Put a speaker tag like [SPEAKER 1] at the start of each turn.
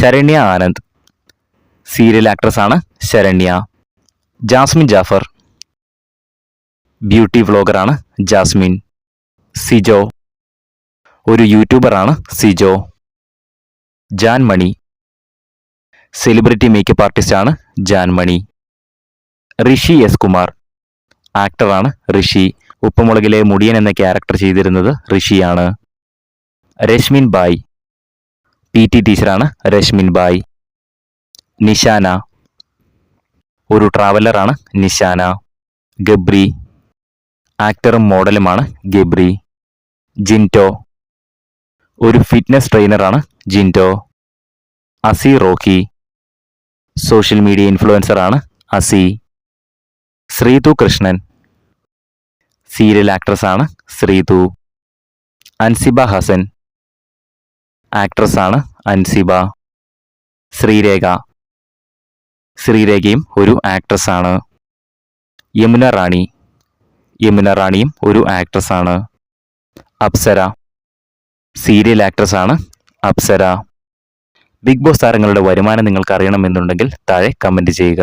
[SPEAKER 1] Saranya Anand. Serial actress ആണ് Saranya. Jasmine Jafar. Beauty വ്ളോഗറാണ് Jasmine. Sijo. ഒരു യൂട്യൂബറാണ് സിജോ. ജാൻമണി. സെലിബ്രിറ്റി മേക്കപ്പ് ആർട്ടിസ്റ്റാണ് ജാൻ മണി ഋഷി എസ് കുമാർ. ആക്ടറാണ് ഋഷി. ഉപ്പുമുളകിലെ മുടിയൻ എന്ന ക്യാരക്ടർ ചെയ്തിരുന്നത് ഋഷിയാണ്. രശ്മിൻ ബായ്. പി ടി ടീച്ചറാണ് രശ്മിൻ ബായ്. നിഷാന ഒരു ട്രാവലറാണ് നിഷാന ഗബ്രി. ആക്ടറും മോഡലുമാണ് ഗബ്രി. ജിന്റോ. ഒരു ഫിറ്റ്നസ് ട്രെയിനറാണ് ജിന്റോ. അസി റോക്കി. സോഷ്യൽ മീഡിയ ഇൻഫ്ലുവൻസറാണ് അസി. ശ്രീതു കൃഷ്ണൻ. സീരിയൽ ആക്ട്രസ് ആണ് ശ്രീതു. അൻസിബ ഹസൻ. ആക്ട്രസ്സാണ് അൻസിബ ശ്രീരേഖ. ശ്രീരേഖയും ഒരു ആക്ട്രസ് ആണ് യമുന റാണി. യമുന റാണിയും ഒരു ആക്ട്രസ് ആണ് അപ്സര. സീരിയൽ ആക്ട്രസ് ആണ് അപ്സര. ബിഗ് ബോസ് താരങ്ങളുടെ വരുമാനം നിങ്ങൾക്ക് അറിയണമെന്നുണ്ടെങ്കിൽ താഴെ കമന്റ് ചെയ്യുക.